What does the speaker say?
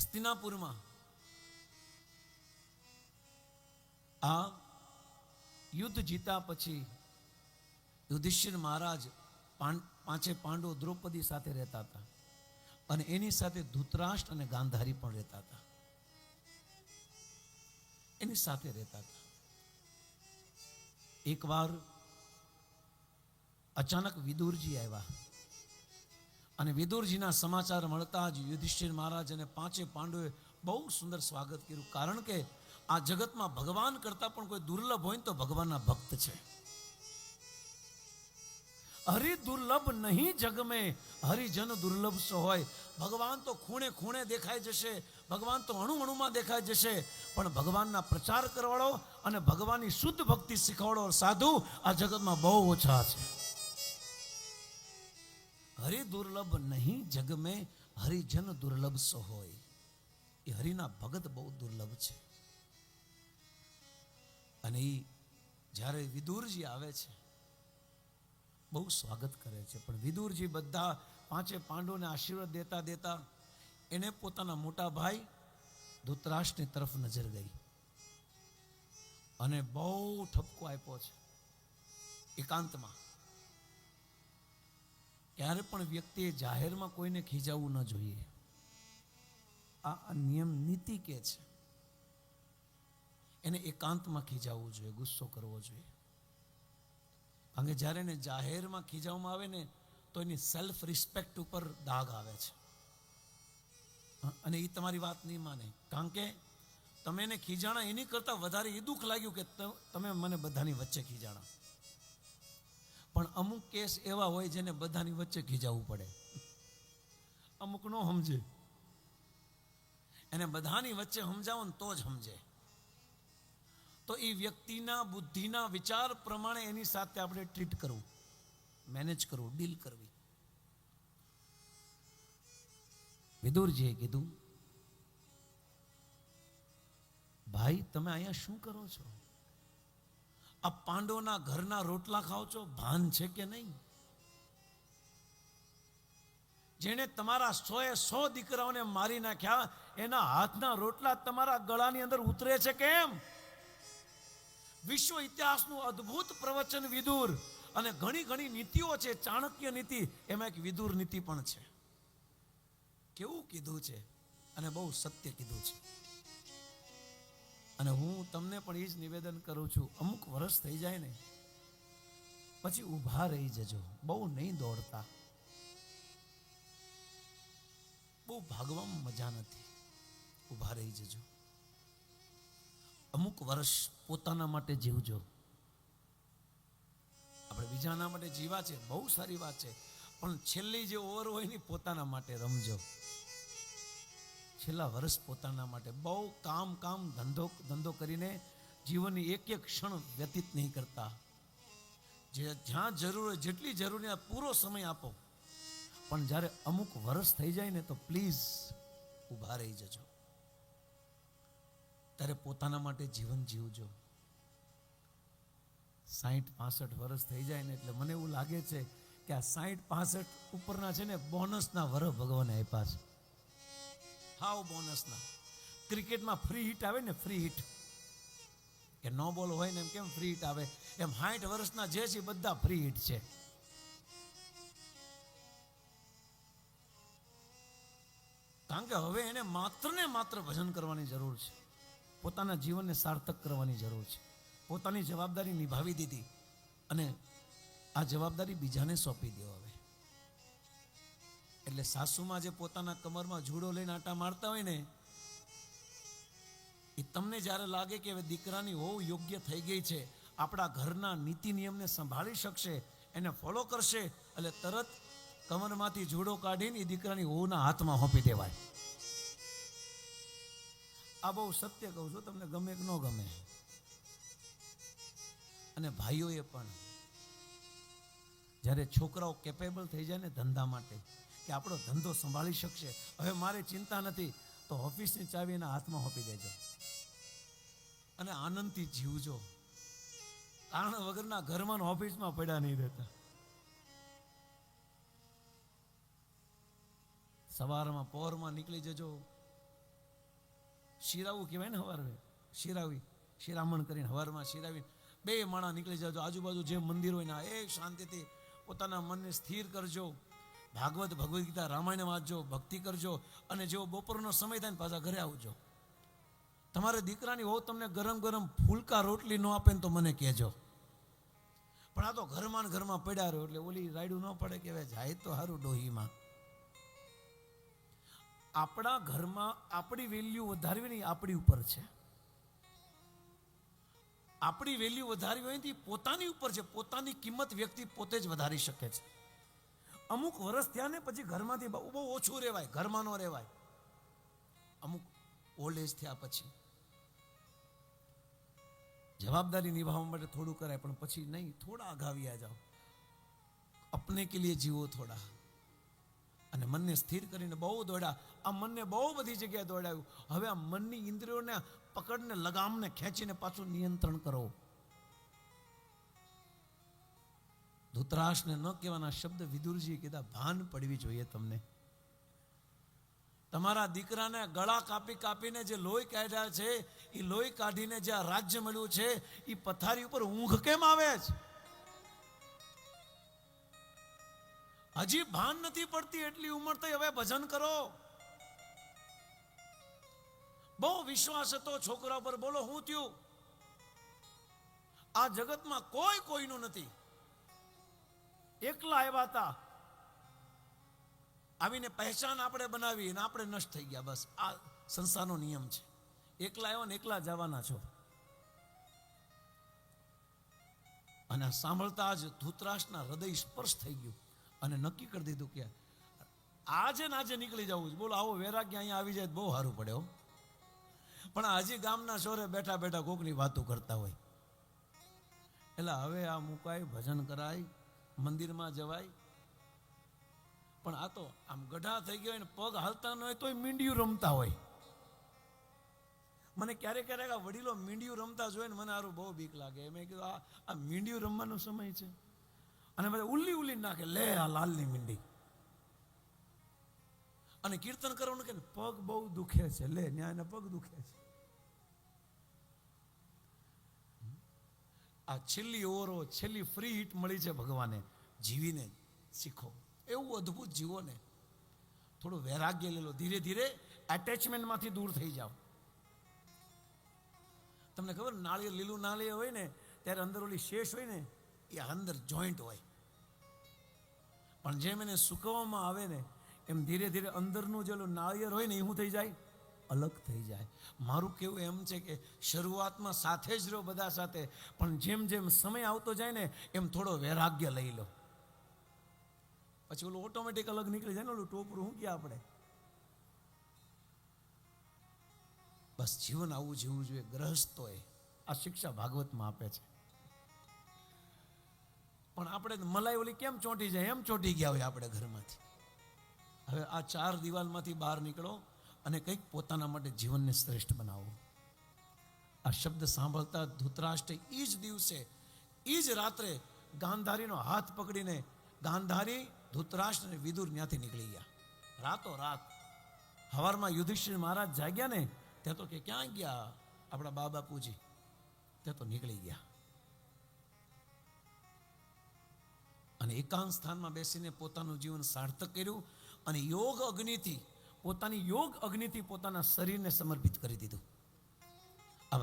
હસ્તિનાપુરમાં આ યુદ્ધ જીતા પછી યુધિષ્ઠિર મહારાજ પાંચે પાંડવો દ્રૌપદી સાથે રહેતા હતા અને એની સાથે ધૂતરાષ્ટ્ર અને ગાંધારી પણ રહેતા હતા એની સાથે રહેતા હતા એકવાર અચાનક વિદુરજી આવ્યા અને વિદુરજીના સમાચાર મળતા જ યુધિષ્ઠિર મહારાજ અને પાંચે પાંડવે બહુ સુંદર સ્વાગત કર્યું. કારણ કે આ જગતમાં ભગવાન કરતા પણ કોઈ દુર્લભ હોય ને તો ભગવાનના ભક્ત છે. હરિ દુર્લભ નહીં જગમે, હરિજન દુર્લભ સો હોય. ભગવાન તો ખૂણે ખૂણે દેખાઈ જશે, ભગવાન તો અણુ અણુમાં દેખાઈ જશે, પણ ભગવાનના પ્રચાર કરવાળો અને ભગવાનની શુદ્ધ ભક્તિ શીખવાડો સાધુ આ જગતમાં બહુ ઓછા છે. હરિ દુર્લભ નહીં જગ મેં હરિજન દુર્લભ સો હોય. એ હરિના ભગત બહુ દુર્લભ છે. અને એ જ્યારે વિદુરજી આવે છે, બહુ સ્વાગત કરે છે. પણ વિદુરજી બધા પાંચે પાંડવોને આશીર્વાદ દેતા દેતા એને પોતાના મોટા ભાઈ ધૂતરાષ્ટ્રની તરફ નજર ગઈ. અને બહુ ઠપકો આપ્યો છે. એકાંતમાં ક્યારે પણ વ્યક્તિએ જાહેરમાં કોઈને ખીજાવવું ન જોઈએ. આ નિયમ નીતિ કે છે? એને એકાંતમાં ખીજાવવું જોઈએ, ગુસ્સો કરવો જોઈએ. કારણ કે જ્યારે એને જાહેરમાં ખીજાવવામાં આવે ને, તો એની સેલ્ફ રિસ્પેક્ટ ઉપર દાગ આવે છે. અને એ તમારી વાત નહીં માને. કારણ કે તમે એને ખીજાણા એની કરતાં વધારે એ દુઃખ લાગ્યું કે તમે મને બધાની વચ્ચે ખીજાણા. પણ અમુક કેસ એવા હોય જેને બધાની વચ્ચે ખીજાવવું પડે. અમુક નો સમજે. એને બધાની વચ્ચે સમજાવો ને તો જ સમજે. તો એ વ્યક્તિના બુદ્ધિના વિચાર પ્રમાણે એની સાથે આપણે ટ્રીટ કરવું મેનેજ કરવું ડીલ કરવી. વિદુરજીએ કીધું, ભાઈ, તમે અહીંયા શું કરો છો? આ પાંડવોના ઘરના રોટલા ખાઓ છો? ભાન છે કે નહીં? જેણે તમારા સોએ સો દીકરાઓને મારી નાખ્યા, એના હાથના રોટલા તમારા ગળાની અંદર ઉતરે છે કેમ? વિશ્વ ઇતિહાસનું અદ્ભુત પ્રવચન વિદુર અને ઘણી ઘણી નીતિઓ છે, ચાણક્ય નીતિ, એમાં એક વિદુર નીતિ પણ છે. કેવું કીધું છે? અને બહુ સત્ય કીધું છે. અને હું તમને પણ એ જ નિવેદન કરું છું, અમુક વર્ષ થઈ જાય ને, પછી ઊભા રહી જજો, બહુ નહીં દોડતા. બહુ ભાગવામાં મજા નથી, ઊભા રહી જજો. અમુક વર્ષ પોતાના માટે જીવજો. આપણે બીજાના માટે જીવા છે, બહુ સારી વાત છે, પણ છેલ્લી જે ઓવર હોય ને પોતાના માટે રમજો. છેલ્લા વર્ષ પોતાના માટે બહુ કામ કામ, ધંધો ધંધો કરીને જીવનની એક એક ક્ષણ વ્યતીત નહીં કરતા. જે જ્યાં જરૂર હોય, જેટલી જરૂરિયાત પૂરો સમય આપો. પણ જ્યારે અમુક વર્ષ થઈ જાય ને, તો પ્લીઝ ઊભા રહી જજો. ત્યારે પોતાના માટે જીવન જીવજો. સાહીઠ પાસઠ વર્ષ થઈ જાય ને, એટલે મને એવું લાગે છે કે આ સાહીઠ પાસઠ ઉપરના છે ને બોનસના વર ભગવાને આપ્યા છે. હાવ બોનસના ક્રિકેટમાં ફ્રી હિટ આવે ને ફ્રી હિટ કે નો બોલ હોય ને એમ કેમ ફ્રી હિટ આવે? એમ સાઠ વર્ષના જે છે બધા ફ્રી હિટ છે. કારણ કે હવે એને માત્ર ને માત્ર ભજન કરવાની જરૂર છે. પોતાના જીવનને સાર્થક કરવાની જરૂર છે. પોતાની જવાબદારી નિભાવી દીધી અને આ જવાબદારી બીજાને સોંપી દેવા હવે. એટલે સાસુમાં જે પોતાના કમરમાં જુડો લઈને આટા મારતા હોય ને, એ તમને જ્યારે લાગે કે હવે દીકરાની હોવ યોગ્ય થઈ ગઈ છે, આપણા ઘરના નીતિ નિયમને સંભાળી શકશે, એને ફોલો કરશે, એટલે તરત કમરમાંથી જુડો કાઢીને એ દીકરાની હોવના હાથમાં હોપી દેવાય. આ બહુ સત્ય કહું છું, તમને ગમે કે ન ગમે. અને ભાઈઓએ પણ, જ્યારે છોકરાઓ કેપેબલ થઈ જાય ને ધંધા માટે કે આપણો ધંધો સંભાળી શકશે. હવે મારે ચિંતા નથી, તો ઓફિસની ચાવી એના હાથમાં હોપી દેજો. અને આનંદથી જીવજો. કારણ વગરના ઘરમાં ઓફિસમાં પડ્યા નહીં રહેતા. સવારમાં પોરમાં નીકળી જજો. શિરાવું કહેવાય ને હવારે શિરાવી, શિરામણ કરીને હવારમાં શિરાવી બે માણા નીકળી જજો. આજુબાજુ જે મંદિર હોય ને એ શાંતિથી પોતાના મનને સ્થિર કરજો. ભાગવત ભગવદ્ ગીતા રામાયણ વાંચજો, ભક્તિ કરજો અને જેવો બપોરનો સમય થાય ને પાછા ઘરે આવજો. તમારે દીકરાની હોવ તમને ગરમ ગરમ ફૂલકા રોટલી ન આપે ને તો મને કહેજો. પણ આ તો ઘરમાં ઘરમાં પડ્યા રહ્યો એટલે ઓલી રાયડું ન પડે કે જાય તો સારું ડોહીમાં. આપણા ઘરમાં આપણી વેલ્યુ વધારવી નહીં, આપણી ઉપર છે. આપણી વેલ્યુ વધારવી હોય ને પોતાની ઉપર છે, પોતાની કિંમત વ્યક્તિ પોતે જ વધારી શકે છે. અમુક વર્ષ થયા ને પછી ઘરમાંથી બહુ બહુ ઓછું રહેવાય, ઘરમાં ન રહેવાય. અમુક ઓલ્ડ એજ થયા પછી. જવાબદારી નિભાવવા માટે થોડું કરાય, પણ પછી નહીં, થોડા અગાવ્યા જાઓ. અપને કે લીએ જીવો થોડા. અને મનને સ્થિર કરીને બહુ દોડ્યા. આ મનને બહુ બધી જગ્યાએ દોડાવ્યું હવે આ મનની ઇન્દ્રિયોને, પકડને, લગામને ખેંચીને પાછું નિયંત્રણ કરો. ધૂતરાશને ન કહેવાના શબ્દ વિદુરજીએ કીધા, ભાન પડવી જોઈએ તમને. તમારા દીકરાને ગળા કાપી કાપીને જે લોહી કાઢ્યા છે એ લોહી કાઢીને જે આ રાજ્ય મળ્યું છે એ પથારી ઉપર ઊંઘ કેમ આવે છે હજી ભાન નથી પડતી, એટલી ઉંમર થઈ હવે ભજન કરો. બહુ વિશ્વાસ હતો છોકરા પર બોલો, હું થયું? આ જગતમાં કોઈ કોઈનું નથી. એકલા આવ્યા હતા. આવીને પહેચાન આપણે બનાવી અને આપણે નષ્ટ થઈ ગયા. બસ, આ સંસ્થાનો નિયમ છે. એકલા આવ્યો ને એકલા જવાના છો. અને સાંભળતા જ ધૂતરાશના હૃદય સ્પર્શ થઈ ગયું અને નક્કી કરી દીધું કે આજે ને આજે નીકળી જવું છે. બોલો, આવો વૈરાગ્ય અહીંયા આવી જાય બહુ સારું પડે પણ હજી ગામના શોરે બેઠા બેઠા કોકની વાતો કરતા હોય. એટલે હવે આ મુકાય ભજન કરાય. મંદિરમાં જવાય. પણ આ તો આમ ગઢા થઈ ગયો ને પગ હાલતા ન હોય તોય મીંડિયું રમતા હોય. મને ક્યારેક ક્યારેક આ વડીલો મીંડિયું રમતા જોઈને મને સારું બહુ બીક લાગે. મેં કીધું, આ આ મીંડિયું રમવાનો સમય છે. અને બધા ઉલ્લી ઉલ્લી નાખે, લે, આ લાલની મીંડી. અને કીર્તન કરવાનું કે પગ બહુ દુખે છે, લે ન્યાયના પગ દુખે છે. આ છેલ્લી ઓવરો છેલ્લી ફ્રી હિટ મળી છે ભગવાને. જીવીને શીખો. એવું અદ્ભુત જીવો ને થોડું વૈરાગ્ય લેલો ધીરે ધીરે એટેચમેન્ટમાંથી દૂર થઈ જાઓ. તમને ખબર નાળિયેર લીલું નાળિયેર હોય ને, ત્યારે અંદર ઓલી શેષ હોય ને, એ અંદર જોઈન્ટ હોય. પણ જેમ એને સુકવવામાં આવે ને, એમ ધીરે ધીરે અંદરનું જેલું નાળિયેર હોય ને, એ શું થઈ જાય. અલગ થઈ જાય. મારું કેવું એમ છે કે શરૂઆતમાં સાથે જ રહો બધા સાથે, પણ જેમ જેમ સમય આવતો જાય ને, એમ થોડો વૈરાગ્ય લઈ લો. પછી ઓલું ઓટોમેટિક અલગ નીકળી જાય ને, ઓલું ટોપરું શું ક્યાં આપણે? બસ જીવન આવું જીવવું જોઈએ ગ્રહસ્થોએ આ શિક્ષા ભાગવતમાં આપે છે. પણ આપણે મલાઈ ઓલી કેમ ચોંટી જાય? એમ ચોંટી ગયા હોય આપણે ઘરમાંથી. હવે આ ચાર દિવાલમાંથી બહાર નીકળો અને કંઈક પોતાના માટે જીવનને શ્રેષ્ઠ બનાવો. આ શબ્દ સાંભળતા ધૂતરાષ્ટ્ર એ જ દિવસે એ જ રાત્રે ગાંધારીનો હાથ પકડીને ગાંધારી, ધૂતરાષ્ટ્ર અને વિદુર ત્યાંથી નીકળી ગયા. રાતો રાત હવારમાં યુધિષ્ઠિર મહારાજ જાગ્યા ને, ત્યાં તો કે, ક્યાં ગયા? આપણા બા બાપુજી ત્યાં તો નીકળી ગયા. અને એકાંત સ્થાનમાં બેસીને પોતાનું જીવન સાર્થક કર્યું અને યોગ અગ્નિથી પોતાની યોગ અગ્નિથી પોતાના શરીરને સમર્પિત કરી દીધું. આ